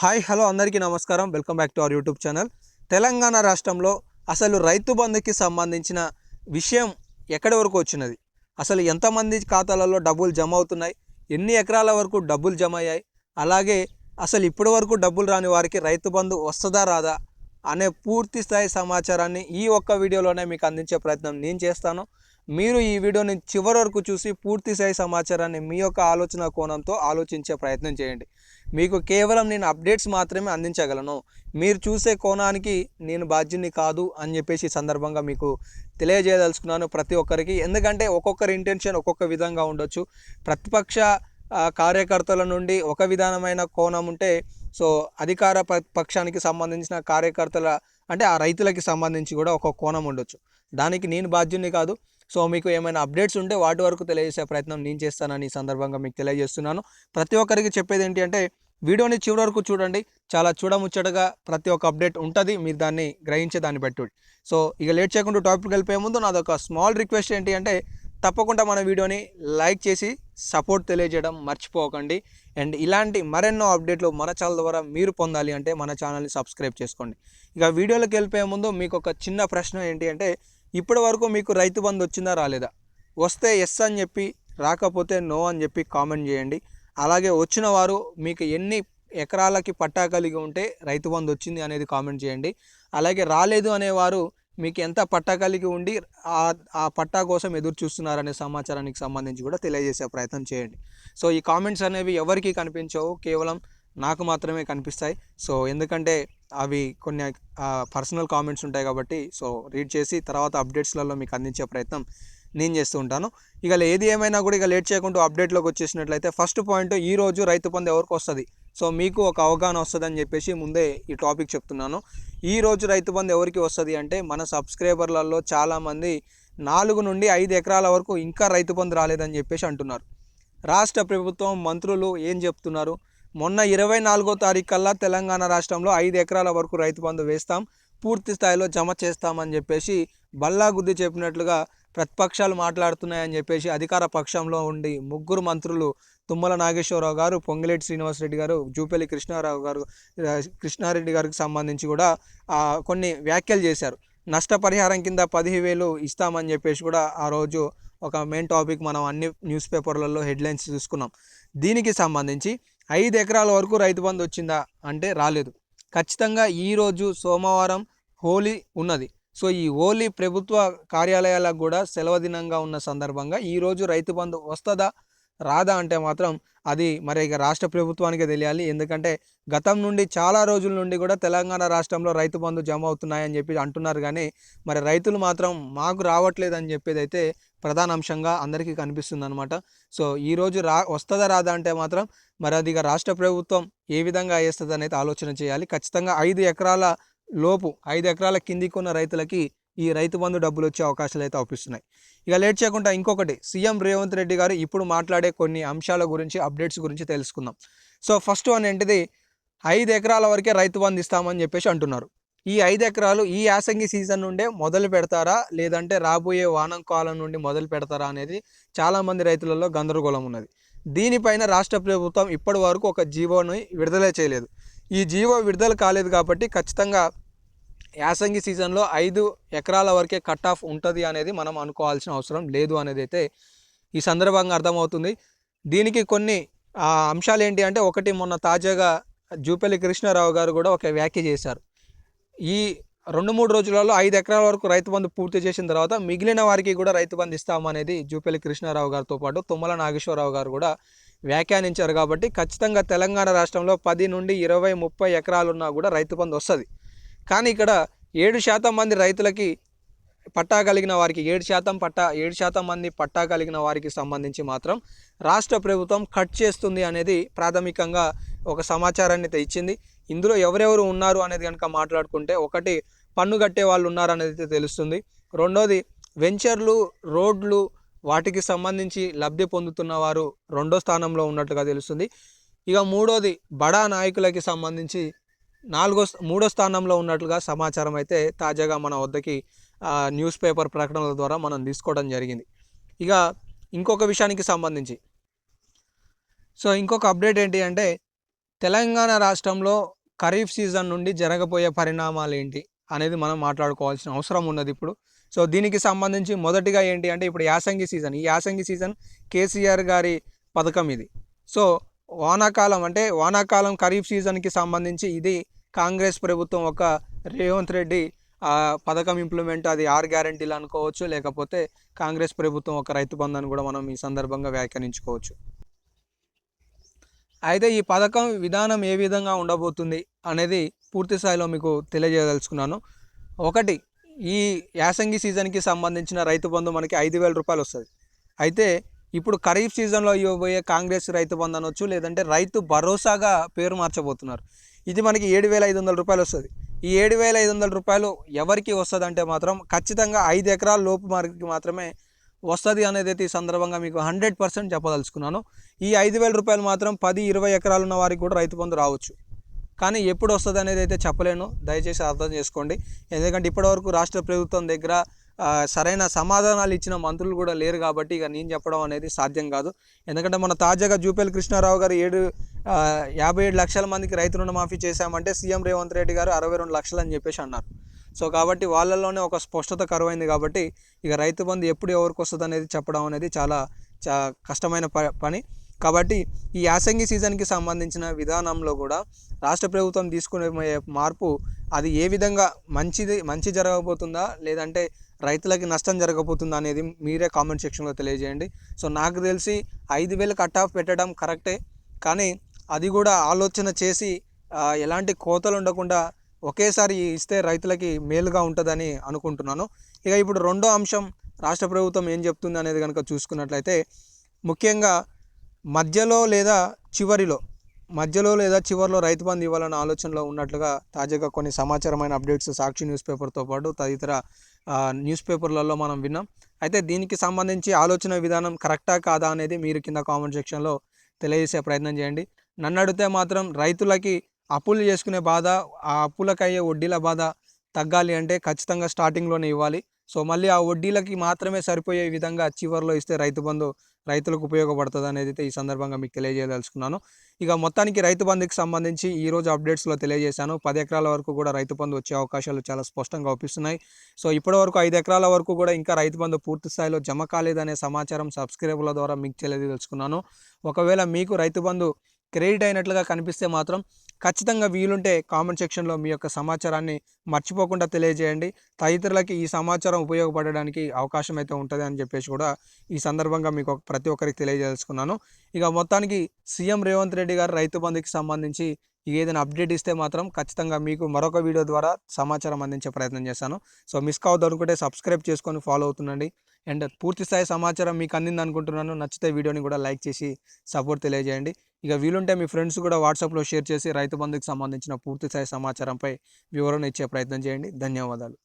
Hi hello అందరికీ నమస్కారం. Welcome back to our YouTube channel. Telangana రాష్ట్రంలో అసలు రైతు బంధుకి సంబంధించిన విషయం ఎక్కడి వరకు వచ్చినది? అసలు ఎంతమంది ఖాతాలలో డబ్బులు జమ అవుతున్నాయి? ఎన్ని ఎకరాల వరకు డబ్బులు జమ అయ్యాయి? అలాగే అసలు ఇప్పటి వరకు డబ్బులు రాని వారికి రైతు బంధు వస్తుందా రాదా? అనే పూర్తి స్థాయి సమాచారాన్ని ఈ ఒక్క వీడియోలోనే మీకు అందించే ప్రయత్నం నేను చేస్తాను. మీరు ఈ వీడియోని చివరి వరకు చూసి పూర్తి స్థాయి సమాచారాన్ని మీ యొక్క ఆలోచన కోణంతో ఆలోచించే ప్రయత్నం చేయండి. మీకు కేవలం నేను అప్డేట్స్ మాత్రమే అందించగలను. మీరు చూసే కోణానికి నేను బాధ్యుని కాదు అని చెప్పేసి సందర్భంగా మీకు తెలియజేయదలుచుకున్నాను ప్రతి ఒక్కరికి. ఎందుకంటే ఒక్కొక్కరి ఇంటెన్షన్ ఒక్కొక్క విధంగా ఉండొచ్చు. ప్రతిపక్ష కార్యకర్తల నుండి ఒక విధానమైన కోణం ఉంటే సో అధికార పక్షానికి సంబంధించిన కార్యకర్తల అంటే ఆ రైతులకి సంబంధించి కూడా ఒక కోణం ఉండొచ్చు. దానికి నేను బాధ్యుని కాదు. సో మీకు ఏమైనా అప్డేట్స్ ఉంటే వాటి వరకు తెలియజేసే ప్రయత్నం నేను చేస్తానని ఈ సందర్భంగా మీకు తెలియజేస్తున్నాను. ప్రతి ఒక్కరికి చెప్పేది ఏంటి అంటే వీడియోని చివరి వరకు చూడండి. చాలా చూడముచ్చటగా ప్రతి ఒక్క అప్డేట్ ఉంటుంది. మీరు దాన్ని గ్రహించే దాన్ని బట్టి. సో ఇక లేట్ చేయకుండా టాపిక్ వెళ్ళిపోయే ముందు నాదొక స్మాల్ రిక్వెస్ట్ ఏంటి అంటే తప్పకుండా మన వీడియోని లైక్ చేసి సపోర్ట్ తెలియజేయడం మర్చిపోకండి. అండ్ ఇలాంటి మరెన్నో అప్డేట్లు మన ఛానల్ ద్వారా మీరు పొందాలి అంటే మన ఛానల్ని సబ్స్క్రైబ్ చేసుకోండి. ఇక వీడియోలోకి వెళ్ళిపోయే ముందు మీకు ఒక చిన్న ప్రశ్న ఏంటి అంటే ఇప్పటి వరకు మీకు రైతు బంధు వచ్చిందా రాలేదా? వస్తే ఎస్ అని చెప్పి రాకపోతే నో అని చెప్పి కామెంట్ చేయండి. అలాగే వచ్చిన వారు మీకు ఎన్ని ఎకరాలకి పట్టా కలిగి ఉంటే రైతు బంధు వచ్చింది అనేది కామెంట్ చేయండి. అలాగే రాలేదు అనేవారు మీకు ఎంత పట్టా కలిగి ఉండి ఆ ఆ పట్టా కోసం ఎదురు చూస్తున్నారనే సమాచారానికి సంబంధించి కూడా తెలియజేసే ప్రయత్నం చేయండి. సో ఈ కామెంట్స్ అనేవి ఎవరికి కనిపించవు కేవలం నాకు మాత్రమే కనిపిస్తాయి. సో ఎందుకంటే అవి కొన్ని పర్సనల్ కామెంట్స్ ఉంటాయి కాబట్టి సో రీడ్ చేసి తర్వాత అప్డేట్స్లలో మీకు అందించే ప్రయత్నం నేను చేస్తూ ఉంటాను. ఇక ఏది ఏమైనా కూడా ఇక లేట్ చేయకుండా అప్డేట్లోకి వచ్చేసినట్లయితే ఫస్ట్ పాయింట్ ఈ రోజు రైతు పొంది ఎవరికి వస్తుంది? సో మీకు ఒక అవగాహన వస్తుందని చెప్పేసి ముందే ఈ టాపిక్ చెప్తున్నాను. ఈ రోజు రైతు బంధు ఎవరికి వస్తుంది అంటే మన సబ్స్క్రైబర్లలో చాలామంది నాలుగు నుండి ఐదు ఎకరాల వరకు ఇంకా రైతు బంధు రాలేదని చెప్పేసి అంటున్నారు. రాష్ట్ర ప్రభుత్వం మంత్రులు ఏం చెప్తున్నారు? మొన్న ఇరవై నాలుగో తారీఖు కల్లా తెలంగాణ రాష్ట్రంలో ఐదు ఎకరాల వరకు రైతు బంధు వేస్తాం. పూర్తి స్థాయిలో జమ చేస్తామని చెప్పేసి బల్లా గుద్ది చెప్పినట్లుగా ప్రతిపక్షాలు మాట్లాడుతున్నాయని చెప్పేసి అధికార పక్షంలో ఉండి ముగ్గురు మంత్రులు తుమ్మల నాగేశ్వరరావు గారు పొంగిలేటి శ్రీనివాసరెడ్డి గారు జూపల్లి కృష్ణారావు గారు కృష్ణారెడ్డి గారికి సంబంధించి కూడా కొన్ని వ్యాఖ్యలు చేశారు. నష్టపరిహారం కింద పదివేలు ఇస్తామని చెప్పేసి కూడా ఆ రోజు ఒక మెయిన్ టాపిక్ మనం అన్ని న్యూస్ పేపర్లలో హెడ్లైన్స్ చూసుకున్నాం. దీనికి సంబంధించి ఐదు ఎకరాల వరకు రైతు బంధు వచ్చిందా అంటే రాలేదు. ఖచ్చితంగా ఈరోజు సోమవారం హోలీ ఉన్నది. సో ఈ హోలీ ప్రభుత్వ కార్యాలయాలకు కూడా సెలవు దినంగా ఉన్న సందర్భంగా ఈరోజు రైతు బంధు వస్తుందా రాదా అంటే మాత్రం అది మరి ఇక రాష్ట్ర ప్రభుత్వానికే తెలియాలి. ఎందుకంటే గతం నుండి చాలా రోజుల నుండి కూడా తెలంగాణ రాష్ట్రంలో రైతు బంధు జమ అవుతున్నాయని చెప్పి అంటున్నారు కానీ మరి రైతులు మాత్రం మాకు రావట్లేదు అని చెప్పేది అయితే ప్రధాన అంశంగా అందరికీ కనిపిస్తుంది అనమాట సో ఈరోజు రా వస్తుందా రాదా అంటే మాత్రం మరి అది ఇక రాష్ట్ర ప్రభుత్వం ఏ విధంగా వేస్తుంది అనేది ఆలోచన చేయాలి. ఖచ్చితంగా ఐదు ఎకరాల లోపు ఐదు ఎకరాల కిందికి ఉన్న రైతులకి ఈ రైతు బంధు డబ్బులు వచ్చే అవకాశాలు అయితే అవుపిస్తున్నాయి. ఇక లేట్ చేయకుండా ఇంకొకటి సీఎం రేవంత్ రెడ్డి గారు ఇప్పుడు మాట్లాడే కొన్ని అంశాల గురించి అప్డేట్స్ గురించి తెలుసుకుందాం. సో ఫస్ట్ వన్ ఏంటిది? ఐదు ఎకరాల వరకే రైతు బంధు ఇస్తామని చెప్పేసి అంటున్నారు. ఈ ఐదు ఎకరాలు ఈ యాసంగి సీజన్ నుండే మొదలు పెడతారా? లేదంటే రాబోయే వానం కాలం నుండి మొదలు పెడతారా అనేది చాలామంది రైతులలో గందరగోళం ఉన్నది. దీనిపైన రాష్ట్ర ప్రభుత్వం ఇప్పటి వరకు ఒక జీవోని విడుదల చేయలేదు. ఈ జీవో విడుదల కాలేదు కాబట్టి ఖచ్చితంగా యాసంగి సీజన్లో ఐదు ఎకరాల వరకే కట్ ఆఫ్ ఉంటుంది అనేది మనం అనుకోవాల్సిన అవసరం లేదు అనేది అయితే ఈ సందర్భంగా అర్థమవుతుంది. దీనికి కొన్ని అంశాలు ఏంటి అంటే ఒకటి మొన్న తాజాగా జూపల్లి కృష్ణారావు గారు కూడా ఒక వ్యాఖ్య చేశారు. ఈ రెండు మూడు రోజులలో ఐదు ఎకరాల వరకు రైతు బంధు పూర్తి చేసిన తర్వాత మిగిలిన వారికి కూడా రైతు బంధు ఇస్తామనేది జూపల్లి కృష్ణారావు గారితో పాటు తుమ్మల నాగేశ్వరరావు గారు కూడా వ్యాఖ్యానించారు కాబట్టి ఖచ్చితంగా తెలంగాణ రాష్ట్రంలో పది నుండి ఇరవై ముప్పై ఎకరాలు ఉన్నా కూడా రైతు బంధు వస్తుంది. కానీ ఇక్కడ ఏడు శాతం మంది రైతులకి పట్టా కలిగిన వారికి ఏడు శాతం పట్టా ఏడు శాతం మంది పట్టా కలిగిన వారికి సంబంధించి మాత్రం రాష్ట్ర ప్రభుత్వం కట్ చేస్తుంది అనేది ప్రాథమికంగా ఒక సమాచారాన్ని అయితే ఇచ్చింది. ఇందులో ఎవరెవరు ఉన్నారు అనేది కనుక మాట్లాడుకుంటే ఒకటి పన్ను కట్టే వాళ్ళు ఉన్నారు అనేది తెలుస్తుంది. రెండోది వెంచర్లు రోడ్లు వాటికి సంబంధించి లబ్ధి పొందుతున్న వారు రెండో స్థానంలో ఉన్నట్టుగా తెలుస్తుంది. ఇక మూడోది బడా నాయకులకి సంబంధించి నాలుగో మూడో స్థానంలో ఉన్నట్లుగా సమాచారం అయితే తాజాగా మన వద్దకి న్యూస్ పేపర్ ప్రకటనల ద్వారా మనం తీసుకోవడం జరిగింది. ఇక ఇంకొక విషయానికి సంబంధించి. సో ఇంకొక అప్డేట్ ఏంటి అంటే తెలంగాణ రాష్ట్రంలో ఖరీఫ్ సీజన్ నుండి జరగబోయే పరిణామాలు ఏంటి అనేది మనం మాట్లాడుకోవాల్సిన అవసరం ఉన్నది ఇప్పుడు. సో దీనికి సంబంధించి మొదటిగా ఏంటి అంటే ఇప్పుడు యాసంగి సీజన్. ఈ యాసంగి సీజన్ కేసీఆర్ గారి పథకం ఇది. సో వానాకాలం అంటే వానాకాలం ఖరీఫ్ సీజన్కి సంబంధించి ఇది కాంగ్రెస్ ప్రభుత్వం ఒక రేవంత్ రెడ్డి పథకం ఇంప్లిమెంట్ అది ఆర్ గ్యారంటీలు అనుకోవచ్చు లేకపోతే కాంగ్రెస్ ప్రభుత్వం ఒక రైతు బంధాన్ని కూడా మనం ఈ సందర్భంగా వ్యాఖ్యానించుకోవచ్చు. అయితే ఈ పథకం విధానం ఏ విధంగా ఉండబోతుంది అనేది పూర్తి స్థాయిలో మీకు తెలియజేయదలుచుకున్నాను. ఒకటి ఈ యాసంగి సీజన్కి సంబంధించిన రైతు బంధు మనకి ఐదు వేల రూపాయలు వస్తుంది. అయితే ఇప్పుడు ఖరీఫ్ సీజన్లో ఇవ్వబోయే కాంగ్రెస్ రైతు బంధు అనొచ్చు లేదంటే రైతు భరోసాగా పేరు మార్చబోతున్నారు. ఇది మనకి ఏడు వేల ఐదు వందల రూపాయలు వస్తుంది. ఈ ఏడు వేల ఐదు వందల రూపాయలు ఎవరికి వస్తుంది అంటే మాత్రం ఖచ్చితంగా ఐదు ఎకరాల లోపు మార్కి మాత్రమే వస్తుంది అనేది అయితే ఈ సందర్భంగా మీకు హండ్రెడ్ పర్సెంట్ చెప్పదలుచుకున్నాను. ఈ ఐదు వేల రూపాయలు మాత్రం పది ఇరవై ఎకరాలు ఉన్న వారికి కూడా రైతు బంధు రావచ్చు. కానీ ఎప్పుడు వస్తుంది అనేది అయితే చెప్పలేను. దయచేసి అర్థం చేసుకోండి. ఎందుకంటే ఇప్పటివరకు రాష్ట్ర ప్రభుత్వం దగ్గర సరైన సమాధానాలు ఇచ్చిన మంత్రులు కూడా లేరు కాబట్టి ఇక నేను చెప్పడం అనేది సాధ్యం కాదు. ఎందుకంటే మన తాజాగా జూపేల్ కృష్ణారావు గారు ఏడు యాభై ఏడు లక్షల మందికి రైతు రుణమాఫీ చేశామంటే సీఎం రేవంత్ రెడ్డి గారు అరవై రెండు లక్షలు అని చెప్పేసి అన్నారు. సో కాబట్టి వాళ్ళల్లోనే ఒక స్పష్టత కరువైంది కాబట్టి ఇక రైతు బంధు ఎప్పుడు ఎవరికి వస్తుంది అనేది చెప్పడం అనేది చాలా చా కష్టమైన ప పని. కాబట్టి ఈ యాసంగి సీజన్కి సంబంధించిన విధానంలో కూడా రాష్ట్ర ప్రభుత్వం తీసుకునే మార్పు అది ఏ విధంగా మంచిది మంచి జరగబోతుందా లేదంటే రైతులకి నష్టం జరగబోతుందా అనేది మీరే కామెంట్ సెక్షన్లో తెలియజేయండి. సో నాకు తెలిసి ఐదు వేలు కట్ ఆఫ్ పెట్టడం కరెక్టే కానీ అది కూడా ఆలోచన చేసి ఎలాంటి కోతలు ఉండకుండా ఒకేసారి ఇస్తే రైతులకి మేలుగా ఉంటుందని అనుకుంటున్నాను. ఇక ఇప్పుడు రెండో అంశం రాష్ట్ర ప్రభుత్వం ఏం చెప్తుంది అనేది కనుక చూసుకున్నట్లయితే ముఖ్యంగా మధ్యలో లేదా చివరిలో మధ్యలో లేదా చివరిలో రైతు బంధు ఇవ్వాలన్న ఆలోచనలో ఉన్నట్లుగా తాజాగా కొన్ని సమాచారమైన అప్డేట్స్ సాక్షి న్యూస్ పేపర్తో పాటు తదితర న్యూస్ పేపర్లలో మనం విన్నాం. అయితే దీనికి సంబంధించి ఆలోచన విధానం కరెక్టా కాదా అనేది మీరు కింద కామెంట్ సెక్షన్లో తెలియజేసే ప్రయత్నం చేయండి. నన్ను అడిగితే మాత్రం రైతులకి అప్పులు చేసుకునే బాధ ఆ అప్పులకయ్యే వడ్డీల బాధ తగ్గాలి అంటే ఖచ్చితంగా స్టార్టింగ్లోనే ఇవ్వాలి. సో మళ్ళీ ఆ వడ్డీలకి మాత్రమే సరిపోయే విధంగా చివరిలో ఇస్తే రైతు బంధు రైతులకు ఉపయోగపడుతుంది అనేది అయితే ఈ సందర్భంగా మీకు తెలియజేయదలుచుకున్నాను. ఇక మొత్తానికి రైతు బంధుకి సంబంధించి ఈరోజు అప్డేట్స్లో తెలియజేశాను. పది ఎకరాల వరకు కూడా రైతు బంధు వచ్చే అవకాశాలు చాలా స్పష్టంగా అవుపిస్తున్నాయి సో ఇప్పటి వరకు ఐదు ఎకరాల వరకు కూడా ఇంకా రైతు బంధు పూర్తి స్థాయిలో జమ కాలేదనే సమాచారం సబ్స్క్రైబర్ల ద్వారా మీకు తెలియజేయదలుచుకున్నాను. ఒకవేళ మీకు రైతు బంధు క్రెడిట్ అయినట్లుగా కనిపిస్తే మాత్రం ఖచ్చితంగా వీలుంటే కామెంట్ సెక్షన్లో మీ యొక్క సమాచారాన్ని మర్చిపోకుండా తెలియజేయండి. తదితరులకి ఈ సమాచారం ఉపయోగపడడానికి అవకాశం అయితే ఉంటుంది అని చెప్పేసి కూడా ఈ సందర్భంగా మీకు ప్రతి ఒక్కరికి తెలియజేసుకున్నాను. ఇక మొత్తానికి సీఎం రేవంత్ రెడ్డి గారు రైతు బంధుకి సంబంధించి ఏదైనా అప్డేట్ ఇస్తే మాత్రం ఖచ్చితంగా మీకు మరొక వీడియో ద్వారా సమాచారం అందించే ప్రయత్నం చేస్తాను సో మిస్ కావద్దు అనుకుంటే సబ్స్క్రైబ్ చేసుకొని ఫాలో అవుతుండండి. అండ్ పూర్తి స్థాయి సమాచారం మీకు అందింది అనుకుంటున్నాను. నచ్చితే వీడియోని కూడా లైక్ చేసి సపోర్ట్ తెలియజేయండి. ఇక వీలుంటే మీ ఫ్రెండ్స్ కూడా వాట్సాప్లో షేర్ చేసి రైతు బంధుకి సంబంధించిన పూర్తి స్థాయి సమాచారంపై వివరణ ఇచ్చే ప్రయత్నం చేయండి. ధన్యవాదాలు.